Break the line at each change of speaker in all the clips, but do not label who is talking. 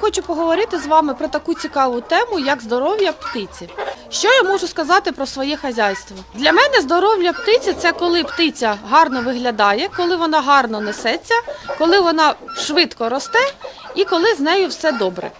хочу поговорити з вами про таку цікаву тему, як здоров'я птиці. Що я можу сказати про своє хазяйство? Для мене здоров'я птиці це коли птиця гарно виглядає, коли вона гарно несеться, коли вона швидко росте і коли з нею все добре.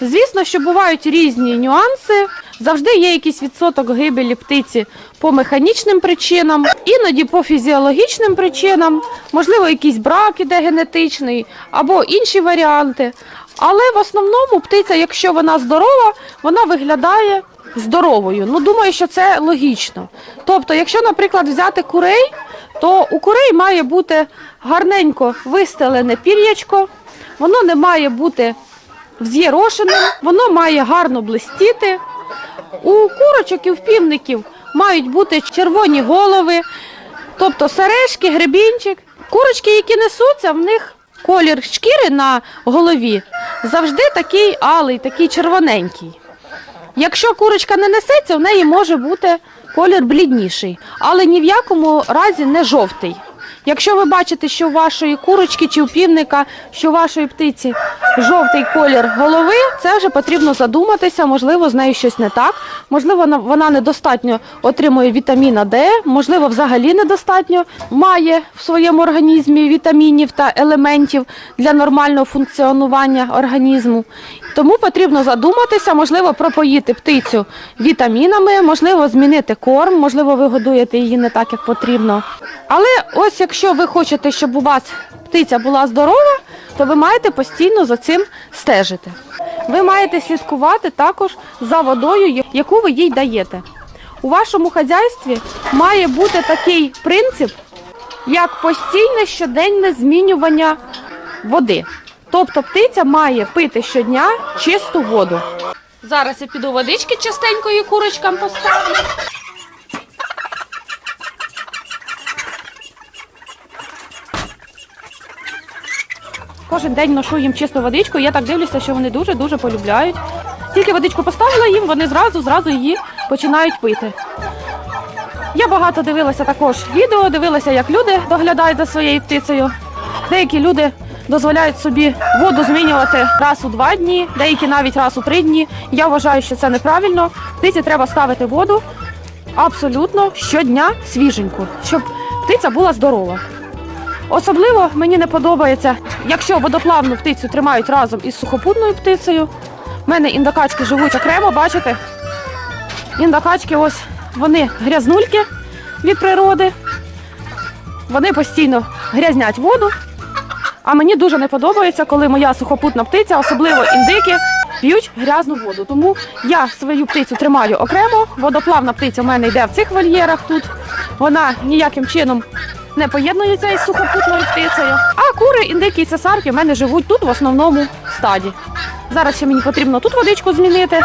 Звісно, що бувають різні нюанси. Завжди є якийсь відсоток гибелі птиці по механічним причинам, іноді по фізіологічним причинам, можливо, якийсь брак іде генетичний або інші варіанти. Але в основному птиця, якщо вона здорова, вона виглядає здоровою. Ну, думаю, що це логічно. Тобто, якщо, наприклад, взяти курей, то у курей має бути гарненько вистелене пір'ячко, воно не має бути вз'єрошеним, воно має гарно блистіти. У курочок і в півників мають бути червоні голови, тобто сережки, гребінчик. Курочки, які несуться, в них колір шкіри на голові завжди такий алий, такий червоненький. Якщо курочка не несеться, в неї може бути колір блідніший, але ні в якому разі не жовтий. Якщо ви бачите, що у вашої курочки чи у півника, що у вашої птиці жовтий колір голови, це вже потрібно задуматися, можливо, з нею щось не так, можливо, вона- недостатньо отримує вітаміна Д, можливо, взагалі недостатньо має в своєму організмі вітамінів та елементів для нормального функціонування організму. Тому потрібно задуматися, можливо, пропоїти птицю вітамінами, можливо, змінити корм, можливо, ви годуєте її не так, як потрібно. Але ось якщо ви хочете, щоб у вас птиця була здорова, то ви маєте постійно за цим стежити. Ви маєте слідкувати також за водою, яку ви їй даєте. У вашому хазяйстві має бути такий принцип, як постійне щоденне змінювання води. Тобто птиця має пити щодня чисту воду. Зараз я піду водички чистенької курочкам поставлю. Кожен день ношу їм чисту водичку. Я так дивлюся, що вони дуже-дуже полюбляють. Тільки водичку поставила їм, вони зразу зразу її починають пити. Я багато дивилася також відео, дивилася, як люди доглядають за своєю птицею. Деякі люди дозволяють собі воду змінювати раз у два дні, деякі навіть раз у три дні. Я вважаю, що це неправильно. Птиці треба ставити воду абсолютно щодня свіженьку, щоб птиця була здорова. Особливо мені не подобається, якщо водоплавну птицю тримають разом із сухопутною птицею. У мене індокачки живуть окремо, бачите? Індокачки ось вони грязнульки від природи. Вони постійно грязнять воду. А мені дуже не подобається, коли моя сухопутна птиця, особливо індики, п'ють грязну воду. Тому я свою птицю тримаю окремо. Водоплавна птиця в мене йде в цих вольєрах тут. Вона ніяким чином не поєднуються із сухопутною птицею. А кури, індики і цесарки в мене живуть тут в основному стаді. Зараз ще мені потрібно тут водичку змінити.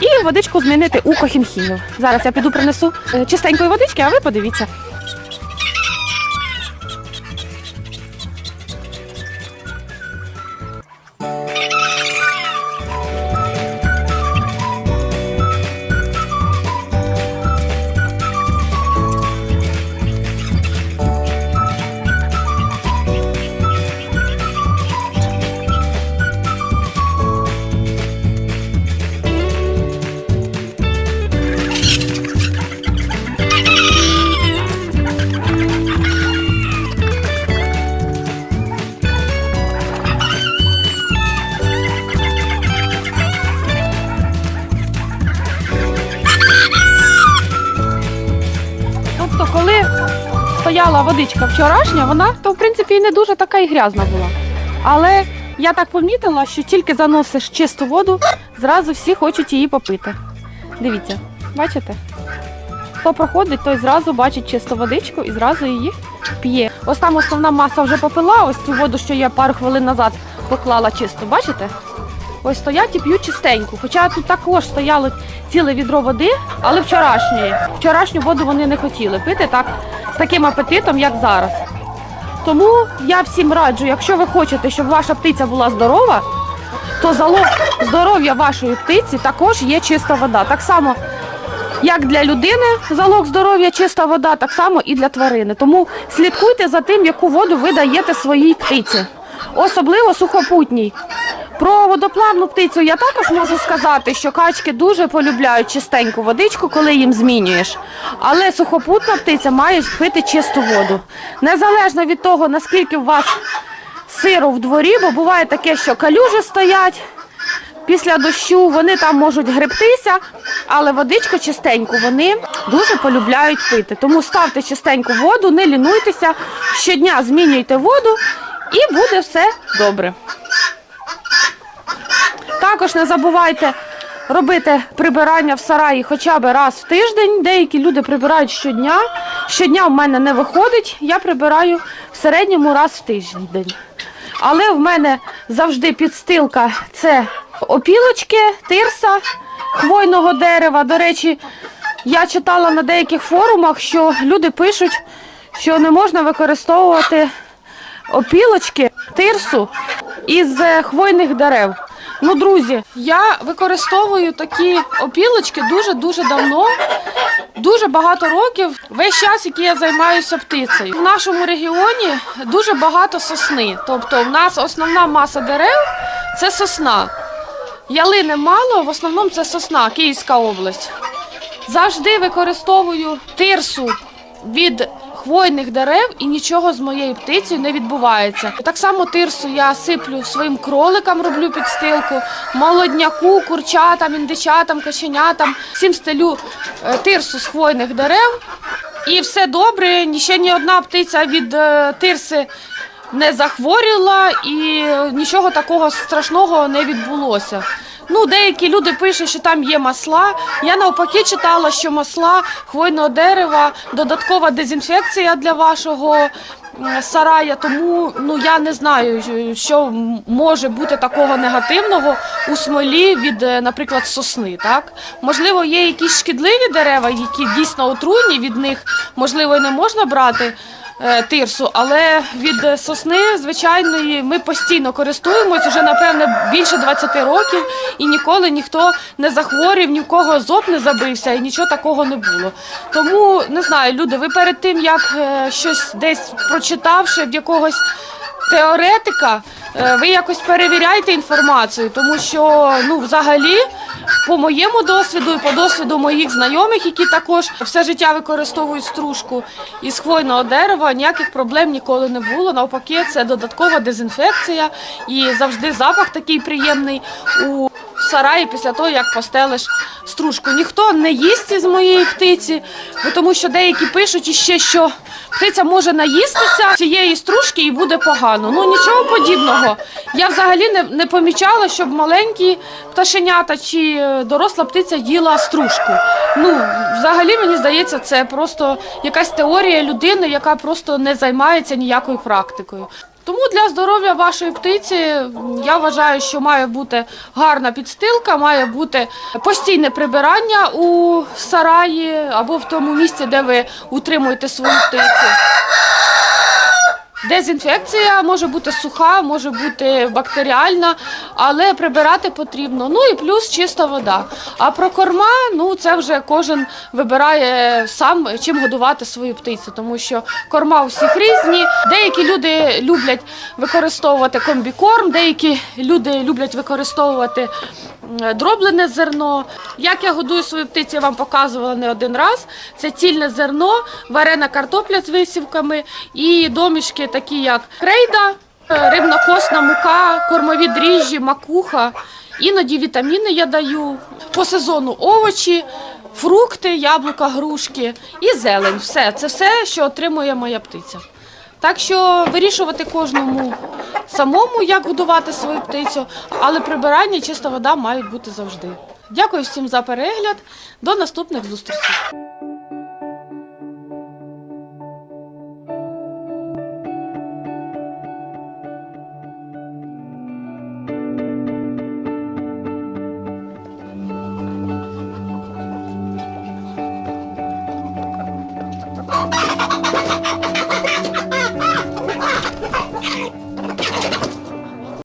І водичку змінити у кохінхінів. Зараз я піду принесу е, чистенької водички, а ви подивіться. Стояла водичка вчорашня, вона то в принципі і не дуже така і грязна була. Але я так помітила, що тільки заносиш чисту воду, зразу всі хочуть її попити. Дивіться, бачите? Хто проходить, той зразу бачить чисту водичку і зразу її п'є. Ось там основна маса вже попила, ось цю воду, що я пару хвилин назад поклала чисту, бачите? Ось стоять і п'ють чистеньку. Хоча тут також стояло ціле відро води, але вчорашньої. Вчорашню воду вони не хотіли пити так з таким апетитом, як зараз. Тому я всім раджу, якщо ви хочете, щоб ваша птиця була здорова, то залог здоров'я вашої птиці також є чиста вода. Так само, як для людини залог здоров'я чиста вода, так само і для тварини. Тому слідкуйте за тим, яку воду ви даєте своїй птиці. особливо сухопутній. Про водоплавну птицю я також можу сказати, що качки дуже полюбляють чистеньку водичку, коли їм змінюєш. Але сухопутна птиця має пити чисту воду. Незалежно від того, наскільки у вас сиру в дворі, бо буває таке, що калюжі стоять. Після дощу вони там можуть гребтися, але водичку чистеньку вони дуже полюбляють пити. Тому ставте чистеньку воду, не лінуйтеся, щодня змінюйте воду і буде все добре. Також не забувайте робити прибирання в сараї хоча б раз в тиждень. Деякі люди прибирають щодня. Щодня в мене не виходить, я прибираю в середньому раз в тиждень. Але в мене завжди підстилка це опілочки, тирса хвойного дерева. До речі, я читала на деяких форумах, що люди пишуть, що не можна використовувати опілочки, тирсу із е, хвойних дерев. Ну, друзі, я використовую такі опілочки дуже-дуже давно, дуже багато років. Весь час, який я займаюся птицею. В нашому регіоні дуже багато сосни. Тобто, в нас основна маса дерев це сосна. Ялини мало, в основному це сосна, Київська область. Завжди використовую тирсу від хвойних дерев і нічого з моєю птицею не відбувається. Так само тирсу я сиплю своїм кроликам, роблю підстилку, молодняку, курчатам, індичатам, каченятам. Всім стелю е, тирсу з хвойних дерев. І все добре, ще ні одна птиця від е, тирси не захворіла і нічого такого страшного не відбулося. Ну, деякі люди пишуть, що там є масла. Я навпаки читала, що масла хвойного дерева, додаткова дезінфекція для вашого сарая. Тому ну я не знаю, що може бути такого негативного у смолі від, е, наприклад, сосни. Так можливо, є якісь шкідливі дерева, які дійсно отруйні. Від них можливо і не можна брати е, тирсу, але від е, сосни звичайної ми постійно користуємось вже напевне більше 20 років, і ніколи ніхто не захворів, ні в кого зоб не забився, і нічого такого не було. Тому не знаю, люди, ви перед тим як е, щось десь прочитавши в якогось теоретика, е, ви якось перевіряйте інформацію, тому що ну взагалі. По моєму досвіду і по досвіду моїх знайомих, які також все життя використовують стружку із хвойного дерева, ніяких проблем ніколи не було. Навпаки, це додаткова дезінфекція і завжди запах такий приємний у сараї після того, як постелиш стружку. Ніхто не їсть із моєї птиці, тому що деякі пишуть іще, що птиця може наїстися цієї стружки і буде погано. Ну нічого подібного. Я взагалі не, не помічала, щоб маленькі пташенята чи е, доросла птиця їла стружку. Ну, взагалі, мені здається, це просто якась теорія людини, яка просто не займається ніякою практикою. Тому для здоров'я вашої птиці я вважаю, що має бути гарна підстилка, має бути постійне прибирання у сараї або в тому місці, де ви утримуєте свою птицю. Дезінфекція може бути суха, може бути бактеріальна, але прибирати потрібно. Ну і плюс чиста вода. А про корма, ну це вже кожен вибирає сам, чим годувати свою птицю, тому що корма у всіх різні. Деякі люди люблять використовувати комбікорм, деякі люди люблять використовувати дроблене зерно. Як я годую свою птицю, я вам показувала не один раз. Це цільне зерно, варена картопля з висівками і домішки, такі як крейда, е, рибнокосна мука, кормові дріжджі, макуха. Іноді вітаміни я даю. По сезону овочі, фрукти, яблука, грушки і зелень. Все, це все, що отримує моя птиця. Так що вирішувати кожному самому, як годувати свою птицю, але прибирання і чиста вода мають бути завжди. Дякую всім за перегляд. До наступних зустрічей.